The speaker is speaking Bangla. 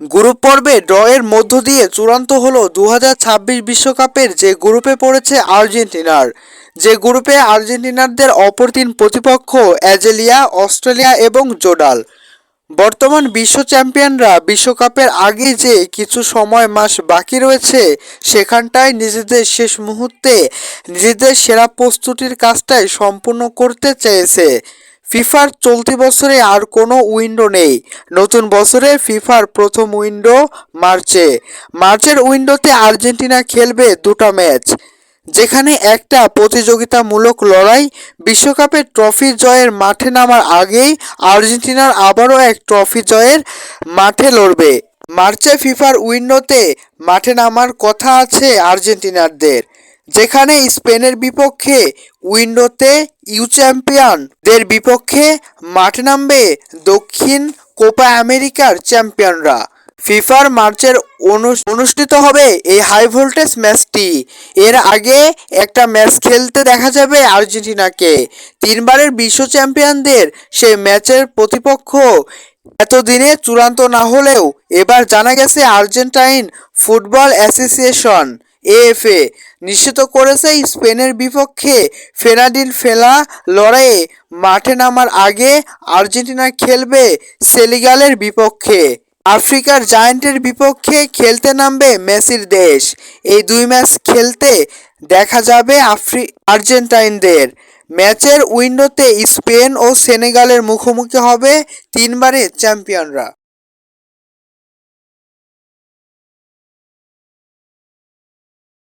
গ্রুপ পর্বে ড্রয়ের মধ্য দিয়ে চূড়ান্ত হলো দু বিশ্বকাপের যে গ্রুপে পড়েছে আর্জেন্টিনার। যে গ্রুপে আর্জেন্টিনারদের অপর তিন প্রতিপক্ষ অ্যাজেলিয়া, অস্ট্রেলিয়া এবং জোডাল। বর্তমান বিশ্ব চ্যাম্পিয়নরা বিশ্বকাপের আগে যে কিছু সময় মাস বাকি রয়েছে, সেখানটায় নিজেদের শেষ মুহূর্তে নিজেদের সেরা প্রস্তুতির কাজটাই সম্পূর্ণ করতে চেয়েছে। ফিফার চলতি বছরে আর কোনো উইন্ডো নেই। নতুন বছরে ফিফার প্রথম উইন্ডো মার্চে। মার্চের উইন্ডোতে আর্জেন্টিনা খেলবে দুটো ম্যাচ, যেখানে একটা প্রতিযোগিতামূলক লড়াই বিশ্বকাপের ট্রফি জয়ের মাঠে নামার আগেই আর্জেন্টিনার আবারও এক ট্রফি জয়ের মাঠে লড়বে। মার্চে ফিফার উইন্ডোতে মাঠে নামার কথা আছে আর্জেন্টিনারদের। যেখানে স্পেনের বিপক্ষে উইন্ডোতে ইউ চ্যাম্পিয়নদের বিপক্ষে মাঠে নামবে দক্ষিণ কোপা আমেরিকার চ্যাম্পিয়নরা। ফিফার মার্চের অনু- অনুষ্ঠিত হবে এই হাই ভোল্টেজ ম্যাচটি। এর আগে একটা ম্যাচ খেলতে দেখা যাবে আর্জেন্টিনাকে। তিনবারের বিশ্ব চ্যাম্পিয়নদের সেই ম্যাচের প্রতিপক্ষ। এতদিনে চূড়ান্ত না হলেও এবার জানা গেছে আর্জেন্টাইন ফুটবল অ্যাসোসিয়েশন। এএফএ নিশ্চিত করেছে স্পেনের বিপক্ষে ফেনাডিল ফেলা লড়াইয়ে মাঠে নামার আগে আর্জেন্টিনা খেলবে সেলিগালের বিপক্ষে। আফ্রিকার জায়ান্টের বিপক্ষে খেলতে নামবে মেসির দেশ। এই দুই ম্যাচ খেলতে দেখা যাবে আফ্রি আর্জেন্টাইনদের। ম্যাচের উইন্ডোতে স্পেন ও সেনেগালের মুখোমুখি হবে তিনবারের চ্যাম্পিয়নরা।